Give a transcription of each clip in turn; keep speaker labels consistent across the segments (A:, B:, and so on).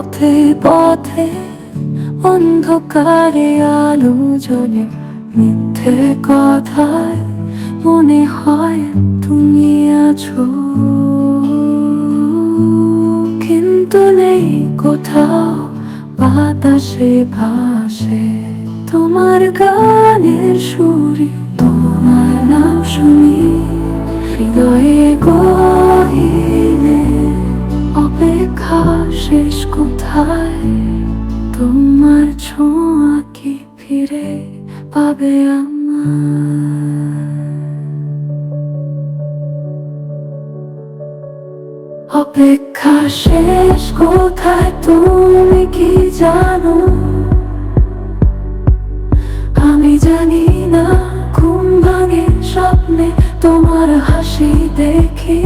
A: পথে পথে, অন্ধকারে আলো জ্বলে মিথ্যে কথায় মনে হয় তুমি আছো। কিন্তু নেই কোথাও বাতাসে ভাসে তোমার গানের সুরে। তোমার ছোঁয়া কি ফিরে পাবে অপেক্ষা শেষ কোথায় তুমি কি জানো? আমি জানি না ঘুম ভাঙে স্বপ্নে তোমার হাসি দেখি।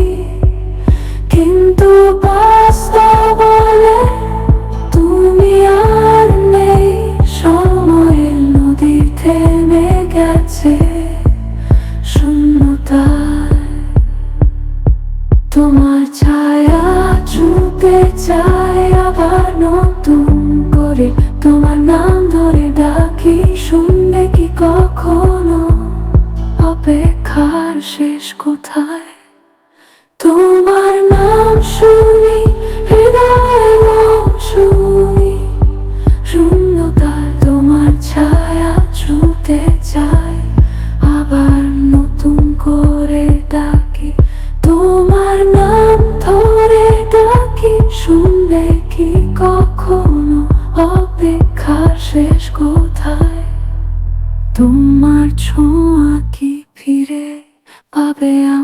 A: কিন্তু বাস্তব তোমার ছায়া ছুতে চায় আবার নতুন করে। তোমার নাম ধরে ডাকি, শুনলে কি কখনো? অপেক্ষার শেষ কোথায়? তোমার নাম শুনে কোথায়? তোমার ছোঁয়া কি ফিরে পাবে আমি